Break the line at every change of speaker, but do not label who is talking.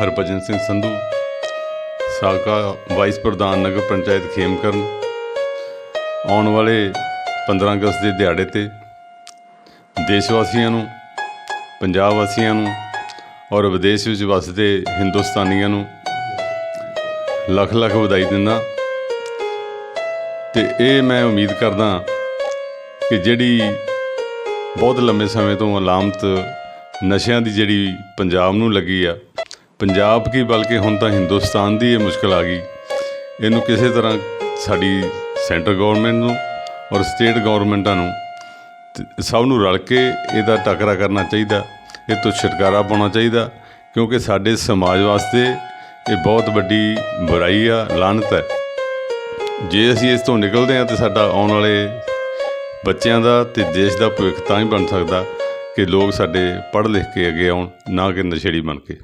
ਹਰਭਜਨ ਸਿੰਘ ਸੰਧੂ, ਸਾਬਕਾ ਵਾਈਸ ਪ੍ਰਧਾਨ ਨਗਰ ਪੰਚਾਇਤ ਖੇਮਕਰਨ, ਆਉਣ ਵਾਲੇ 15 ਅਗਸਤ ਦੇ ਦਿਹਾੜੇ ਤੇ ਦੇਸ਼ ਵਾਸੀਆਂ ਨੂੰ, ਪੰਜਾਬ ਵਾਸੀਆਂ ਨੂੰ ਔਰ ਵਿਦੇਸ਼ ਵਿੱਚ ਵਸਦੇ ਹਿੰਦੁਸਤਾਨੀਆਂ ਨੂੰ ਲੱਖ ਲੱਖ ਵਧਾਈ ਦਿੰਦਾ। ਤੇ ਇਹ ਮੈਂ ਉਮੀਦ ਕਰਦਾ ਕਿ ਜਿਹੜੀ ਬਹੁਤ ਲੰਬੇ ਸਮੇਂ ਤੋਂ ਅਲਾਮਤ ਨਸ਼ਿਆਂ ਦੀ ਜਿਹੜੀ ਪੰਜਾਬ ਨੂੰ ਲੱਗੀ ਆ ਪੰਜਾਬ ਕੀ, ਬਲਕਿ ਹੁਣ ਤਾਂ ਹਿੰਦੁਸਤਾਨ ਦੀ ਇਹ ਮੁਸ਼ਕਲ ਆ ਗਈ। ਇਹਨੂੰ ਕਿਸੇ ਤਰ੍ਹਾਂ ਸਾਡੀ ਸੈਂਟਰ ਗਵਰਨਮੈਂਟ ਨੂੰ ਔਰ ਸਟੇਟ ਗਵਰਨਮੈਂਟਾਂ ਨੂੰ ਸਭ ਨੂੰ ਰਲ ਕੇ ਇਹਦਾ ਟੱਕਰਾ ਕਰਨਾ ਚਾਹੀਦਾ, ਇਹ ਤੋਂ ਛੁਟਕਾਰਾ ਪਾਉਣਾ ਚਾਹੀਦਾ, ਕਿਉਂਕਿ ਸਾਡੇ ਸਮਾਜ ਵਾਸਤੇ ਇਹ ਬਹੁਤ ਵੱਡੀ ਬੁਰਾਈ ਆ ਲਾਨਤ ਹੈ। ਜੇ ਅਸੀਂ ਇਸ ਤੋਂ ਨਿਕਲਦੇ ਹਾਂ ਤੇ ਸਾਡਾ ਆਉਣ ਵਾਲੇ ਬੱਚਿਆਂ ਦਾ ਤੇ ਦੇਸ਼ ਦਾ ਭਵਿੱਖ ਤਾਂ ਹੀ ਬਣ ਸਕਦਾ ਕਿ ਲੋਕ ਸਾਡੇ ਪੜ੍ਹ ਲਿਖ ਕੇ ਅੱਗੇ ਆਉਣ, ਨਾ ਕਿ ਨਸ਼ੇੜੀ ਬਣ ਕੇ।